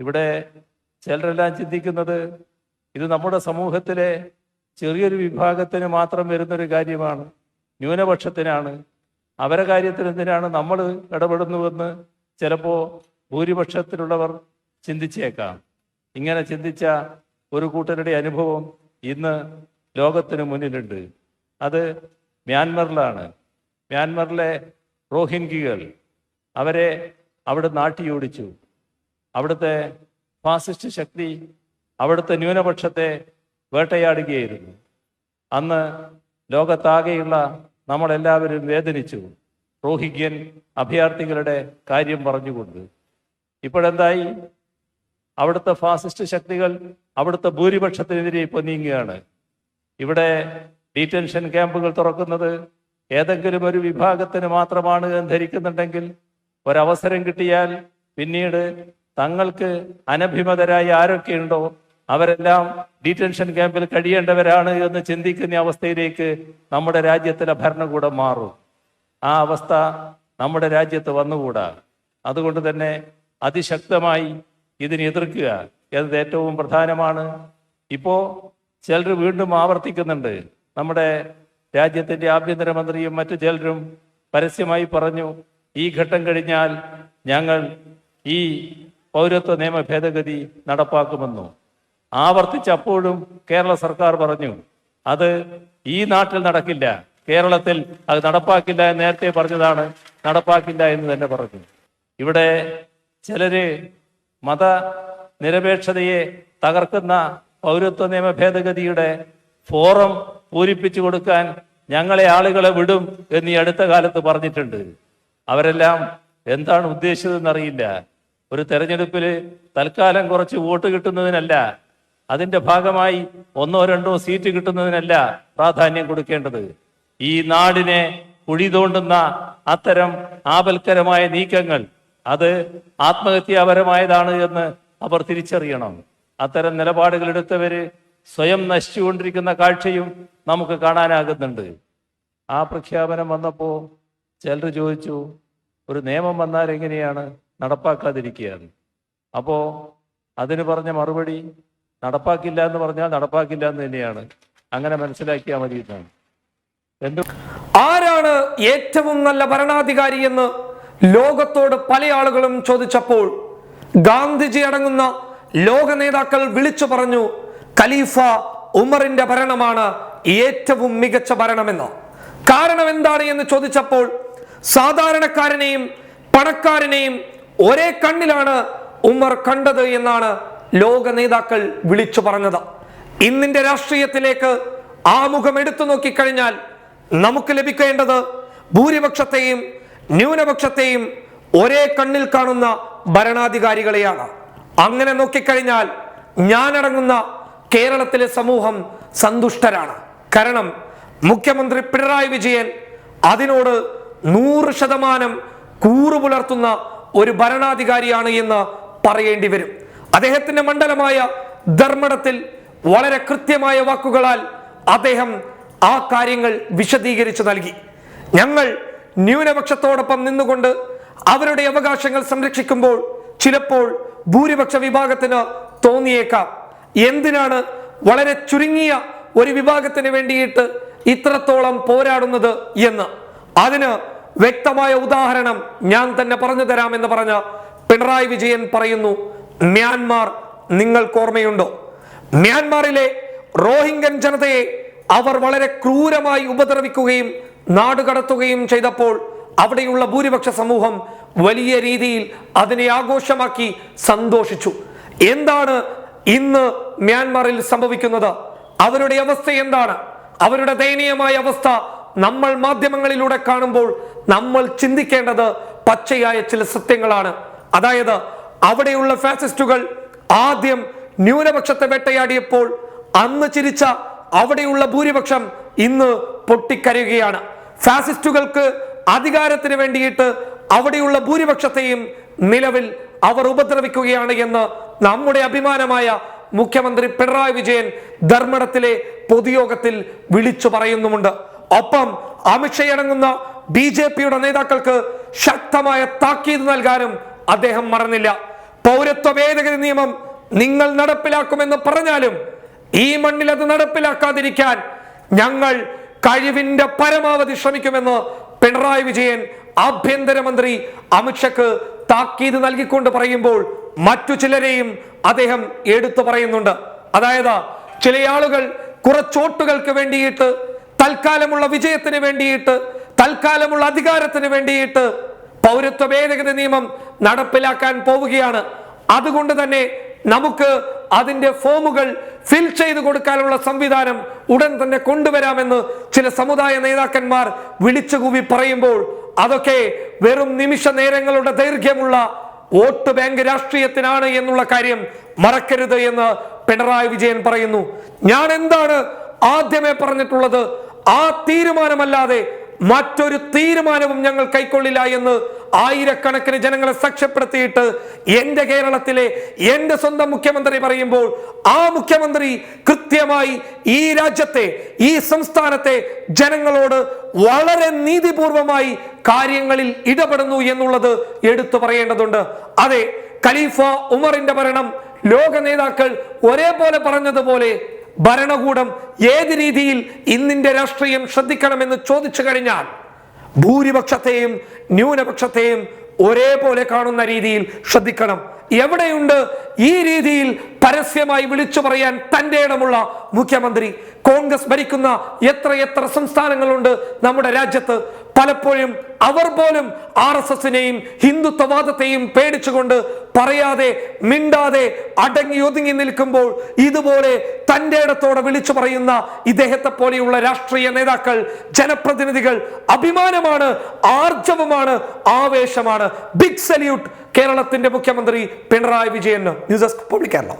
ഇവിടെ ചിലരെല്ലാം ചിന്തിക്കുന്നത് ഇത് നമ്മുടെ സമൂഹത്തിലെ ചെറിയൊരു വിഭാഗത്തിന് മാത്രം വരുന്നൊരു കാര്യമാണ് ന്യൂനപക്ഷത്തിനാണ്. അവരെ കാര്യത്തിൽ എന്തിനാണ് നമ്മൾ ഇടപെടുന്നുവെന്ന് ചിലപ്പോൾ ഭൂരിപക്ഷത്തിലുള്ളവർ ചിന്തിച്ചേക്കാം. ഇങ്ങനെ ചിന്തിച്ച ഒരു കൂട്ടരുടെ അനുഭവം ഇന്ന് ലോകത്തിന് മുന്നിലുണ്ട്. അത് മ്യാൻമറിലാണ്. മ്യാൻമറിലെ റോഹിൻഗികൾ അവരെ അവിടെ നാട്ടിയോടിച്ചു. അവിടുത്തെ ഫാസിസ്റ്റ് ശക്തി അവിടുത്തെ ന്യൂനപക്ഷത്തെ വേട്ടയാടുകയായിരുന്നു. അന്ന് ലോകത്താകെയുള്ള നമ്മളെല്ലാവരും വേദനിച്ചു. റോഹിഗ്യൻ അഭയാർത്ഥികളുടെ കാര്യം പറഞ്ഞുകൊണ്ട്. ഇപ്പോഴെന്തായി? അവിടുത്തെ ഫാസിസ്റ്റ് ശക്തികൾ അവിടുത്തെ ഭൂരിപക്ഷത്തിനെതിരെ ഇപ്പോൾ നീങ്ങുകയാണ്. ഇവിടെ ഡീറ്റൻഷൻ ക്യാമ്പുകൾ തുറക്കുന്നത് ഏതെങ്കിലും ഒരു വിഭാഗത്തിന് മാത്രമാണ് എന്ന് ധരിക്കുന്നുണ്ടെങ്കിൽ ഒരവസരം കിട്ടിയാൽ പിന്നീട് തങ്ങൾക്ക് അനഭിമതരായ ആരൊക്കെയുണ്ടോ അവരെല്ലാം ഡീറ്റൻഷൻ ക്യാമ്പിൽ കഴിയേണ്ടവരാണ് എന്ന് ചിന്തിക്കുന്ന അവസ്ഥയിലേക്ക് നമ്മുടെ രാജ്യത്തിലെ ഭരണകൂടം മാറും. ആ അവസ്ഥ നമ്മുടെ രാജ്യത്ത് വന്നുകൂടാ. അതുകൊണ്ട് തന്നെ അതിശക്തമായി ഇതിനെ എതിർക്കുക എന്നത് ഏറ്റവും പ്രധാനമാണ്. ഇപ്പോ ചിലർ വീണ്ടും ആവർത്തിക്കുന്നുണ്ട്. നമ്മുടെ രാജ്യത്തിന്റെ ആഭ്യന്തരമന്ത്രിയും മറ്റു ചിലരും പരസ്യമായി പറഞ്ഞു ഈ ഘട്ടം കഴിഞ്ഞാൽ ഞങ്ങൾ ഈ പൗരത്വ നിയമ ഭേദഗതി നടപ്പാക്കുമെന്നു ആവർത്തിച്ചപ്പോഴും കേരള സർക്കാർ പറഞ്ഞു അത് ഈ നാട്ടിൽ നടക്കില്ല കേരളത്തിൽ അത് നടപ്പാക്കില്ല എന്ന് നേരത്തെ പറഞ്ഞതാണ് നടപ്പാക്കില്ല എന്ന് തന്നെ പറഞ്ഞു. ഇവിടെ ചിലര് മത നിരപേക്ഷതയെ തകർക്കുന്ന പൗരത്വ നിയമ ഭേദഗതിയുടെ ഫോറം പൂരിപ്പിച്ചു കൊടുക്കാൻ ഞങ്ങളെ ആളുകളെ വിടും എന്ന് ഈ അടുത്ത കാലത്ത് പറഞ്ഞിട്ടുണ്ട്. അവരെല്ലാം എന്താണ് ഉദ്ദേശിച്ചതെന്നറിയില്ല. ഒരു തെരഞ്ഞെടുപ്പിൽ തൽക്കാലം കുറച്ച് വോട്ട് കിട്ടുന്നതിനല്ല അതിന്റെ ഭാഗമായി ഒന്നോ രണ്ടോ സീറ്റ് കിട്ടുന്നതിനല്ല പ്രാധാന്യം കൊടുക്കേണ്ടത്. ഈ നാടിനെ കുഴി തോണ്ടുന്ന അത്തരം ആപൽക്കരമായ നീക്കങ്ങൾ അത് ആത്മഹത്യാപരമായതാണ് എന്ന് അവർ തിരിച്ചറിയണം. അത്തരം നിലപാടുകൾ എടുത്തവര് സ്വയം നശിച്ചുകൊണ്ടിരിക്കുന്ന കാഴ്ചയും നമുക്ക് കാണാനാകുന്നുണ്ട്. ആ പ്രഖ്യാപനം വന്നപ്പോ ചിലർ ചോദിച്ചു ഒരു നിയമം വന്നാൽ എങ്ങനെയാണ്? നടപ്പാക്കാതിരിക്കുകയാണ്. അപ്പോ അതിന് പറഞ്ഞ മറുപടി നടപ്പാക്കില്ല എന്ന് പറഞ്ഞാൽ നടപ്പാക്കില്ല എന്ന് തന്നെയാണ്. അങ്ങനെ മനസ്സിലാക്കിയാൽ മതി എന്നാണ്. എന്തു ആരാണ് ഏറ്റവും നല്ല ഭരണാധികാരി എന്ന് ലോകത്തോട് പല ആളുകളും ചോദിച്ചപ്പോൾ ഗാന്ധിജി അടങ്ങുന്ന ലോക നേതാക്കൾ വിളിച്ചു പറഞ്ഞു ഖലീഫ ഉമറിന്റെ ഭരണമാണ് ഏറ്റവും മികച്ച ഭരണമെന്ന്. കാരണം എന്താണ് എന്ന് ചോദിച്ചപ്പോൾ സാധാരണക്കാരനെയും പണക്കാരനെയും ഒരേ കണ്ണിലാണ് ഉമർ കണ്ടത് എന്നാണ് ലോക നേതാക്കൾ വിളിച്ചു പറഞ്ഞത്. ഇന്നിന്റെ രാഷ്ട്രീയത്തിലേക്ക് ആമുഖം എടുത്തു നോക്കിക്കഴിഞ്ഞാൽ നമുക്ക് ലഭിക്കേണ്ടത് ഭൂരിപക്ഷത്തെയും ന്യൂനപക്ഷത്തെയും ഒരേ കണ്ണിൽ കാണുന്ന ഭരണാധികാരികളെയാണ്. അങ്ങനെ നോക്കിക്കഴിഞ്ഞാൽ ഞാനടങ്ങുന്ന കേരളത്തിലെ സമൂഹം സന്തുഷ്ടരാണ്. കാരണം മുഖ്യമന്ത്രി പിണറായി വിജയൻ അതിനോട് നൂറ് ശതമാനം കൂറു പുലർത്തുന്ന ഒരു ഭരണാധികാരിയാണ് എന്ന് പറയേണ്ടി വരും. അദ്ദേഹത്തിന്റെ മണ്ഡലമായ ധർമ്മടത്തിൽ വളരെ കൃത്യമായ വാക്കുകളാൽ അദ്ദേഹം ആ കാര്യങ്ങൾ വിശദീകരിച്ചു നൽകി. ഞങ്ങൾ ന്യൂനപക്ഷത്തോടൊപ്പം നിന്നുകൊണ്ട് അവരുടെ അവകാശങ്ങൾ സംരക്ഷിക്കുമ്പോൾ ചിലപ്പോൾ ഭൂരിപക്ഷ വിഭാഗത്തിന് തോന്നിയേക്കാം. എന്തിനാണ് വളരെ ചുരുങ്ങിയ ഒരു വിഭാഗത്തിന് വേണ്ടിയിട്ട് ഇത്രത്തോളം പോരാടുന്നത് എന്ന്? അതിന് വ്യക്തമായ ഉദാഹരണം ഞാൻ തന്നെ പറഞ്ഞു തരാമെന്ന് പറഞ്ഞ പിണറായി വിജയൻ പറയുന്നു മ്യാൻമാർ നിങ്ങൾക്ക് ഓർമ്മയുണ്ടോ? മ്യാൻമാറിലെ റോഹിംഗൻ ജനതയെ അവർ വളരെ ക്രൂരമായി ഉപദ്രവിക്കുകയും നാടുകടത്തുകയും ചെയ്തപ്പോൾ അവിടെയുള്ള ഭൂരിപക്ഷ സമൂഹം വലിയ രീതിയിൽ അതിനെ ആഘോഷമാക്കി സന്തോഷിച്ചു. എന്താണ് ഇന്ന് മ്യാൻമാറിൽ സംഭവിക്കുന്നത്? അവരുടെ അവസ്ഥ എന്താണ്? അവരുടെ ദയനീയമായ അവസ്ഥ നമ്മൾ മാധ്യമങ്ങളിലൂടെ കാണുമ്പോൾ നമ്മൾ ചിന്തിക്കേണ്ടത് പച്ചയായ ചില സത്യങ്ങളാണ്. അതായത് അവിടെയുള്ള ഫാസിസ്റ്റുകൾ ആദ്യം ന്യൂനപക്ഷത്തെ വേട്ടയാടിയപ്പോൾ അന്ന് ചിരിച്ച അവിടെയുള്ള ഭൂരിപക്ഷം ഇന്ന് പൊട്ടിക്കരയുകയാണ്. ഫാസിസ്റ്റുകൾക്ക് അധികാരത്തിന് വേണ്ടിയിട്ട് അവിടെയുള്ള ഭൂരിപക്ഷത്തെയും നിലവിൽ അവർ ഉപദ്രവിക്കുകയാണ് എന്ന് നമ്മുടെ അഭിമാനമായ മുഖ്യമന്ത്രി പിണറായി വിജയൻ ധർമ്മടത്തിലെ പൊതുയോഗത്തിൽ വിളിച്ചു പറയുന്നുമുണ്ട്. ഒപ്പം അമിത്ഷയടങ്ങുന്ന ബി ജെ പിയുടെ നേതാക്കൾക്ക് ശക്തമായ താക്കീത് നൽകാനും അദ്ദേഹം മറന്നില്ല. പൗരത്വ ഭേദഗതി നിയമം നിങ്ങൾ നടപ്പിലാക്കുമെന്ന് പറഞ്ഞാലും ഈ മണ്ണിൽ അത് നടപ്പിലാക്കാതിരിക്കാൻ ഞങ്ങൾ കഴിവിന്റെ പരമാവധി ശ്രമിക്കുമെന്ന് പിണറായി വിജയൻ ആഭ്യന്തരമന്ത്രി അമിത്ഷക്ക് താക്കീത് നൽകിക്കൊണ്ട് പറയുമ്പോൾ മറ്റു ചിലരെയും അദ്ദേഹം എടുത്തു പറയുന്നുണ്ട്. അതായത് ചില ആളുകൾ കുറച്ചോട്ടുകൾക്ക് വേണ്ടിയിട്ട് തൽക്കാലമുള്ള വിജയത്തിന് വേണ്ടിയിട്ട് തൽക്കാലമുള്ള അധികാരത്തിന് വേണ്ടിയിട്ട് പൗരത്വ ഭേദഗതി നിയമം നടപ്പിലാക്കാൻ പോവുകയാണ്. അതുകൊണ്ട് തന്നെ നമുക്ക് അതിന്റെ ഫോമുകൾ ഫിൽ ചെയ്ത് കൊടുക്കാനുള്ള സംവിധാനം ഉടൻ തന്നെ കൊണ്ടുവരാമെന്ന് ചില സമുദായ നേതാക്കന്മാർ വിളിച്ചുകൂവി പറയുമ്പോൾ അതൊക്കെ വെറും നിമിഷ നേരങ്ങളുടെ ദൈർഘ്യമുള്ള വോട്ട് ബാങ്ക് രാഷ്ട്രീയത്തിനാണ് എന്നുള്ള കാര്യം മറക്കരുത് എന്ന് പിണറായി വിജയൻ പറയുന്നു. ഞാൻ എന്താണ് ആദ്യമേ പറഞ്ഞിട്ടുള്ളത്? ആ തീരുമാനമല്ലാതെ മറ്റൊരു തീരുമാനവും ഞങ്ങൾ കൈക്കൊള്ളില്ല എന്ന് ആയിരക്കണക്കിന് ജനങ്ങളെ സാക്ഷ്യപ്പെടുത്തിയിട്ട് എന്റെ കേരളത്തിലെ എന്റെ സ്വന്തം മുഖ്യമന്ത്രി പറയുമ്പോൾ ആ മുഖ്യമന്ത്രി കൃത്യമായി ഈ രാജ്യത്തെ ഈ സംസ്ഥാനത്തെ ജനങ്ങളോട് വളരെ നീതിപൂർവമായി കാര്യങ്ങളിൽ ഇടപെടുന്നു എന്നുള്ളത് എടുത്തു പറയേണ്ടതുണ്ട്. അതെ ഖലീഫ ഉമറിന്റെ ഭരണം ലോക നേതാക്കൾ ഒരേപോലെ പറഞ്ഞതുപോലെ ഭരണകൂടം ഏത് രീതിയിൽ ഇന്നിന്റെ രാഷ്ട്രീയം ശ്രദ്ധിക്കണമെന്ന് ചോദിച്ചു കഴിഞ്ഞാൽ ഭൂരിപക്ഷത്തെയും ന്യൂനപക്ഷത്തെയും ഒരേപോലെ കാണുന്ന രീതിയിൽ ശ്രദ്ധിക്കണം. എവിടെയുണ്ട് ഈ രീതിയിൽ പരസ്യമായി വിളിച്ചു പറയാൻ തന്റെ ഇടമുള്ള മുഖ്യമന്ത്രി? കോൺഗ്രസ് ഭരിക്കുന്ന എത്ര എത്ര സംസ്ഥാനങ്ങളുണ്ട് നമ്മുടെ രാജ്യത്ത്? പലപ്പോഴും അവർ പോലും ആർ എസ് എസിനെയും ഹിന്ദുത്വവാദത്തെയും പേടിച്ചുകൊണ്ട് പറയാതെ മിണ്ടാതെ അടങ്ങി ഒതുങ്ങി നിൽക്കുമ്പോൾ ഇതുപോലെ തന്റെ ഇടത്തോടെ വിളിച്ചു പറയുന്ന ഇദ്ദേഹത്തെ പോലെയുള്ള രാഷ്ട്രീയ നേതാക്കൾ ജനപ്രതിനിധികൾ അഭിമാനമാണ് ആർജവമാണ് ആവേശമാണ്. ബിഗ് സല്യൂട്ട് കേരളത്തിന്റെ മുഖ്യമന്ത്രി പിണറായി വിജയന്. News desk public Kerala.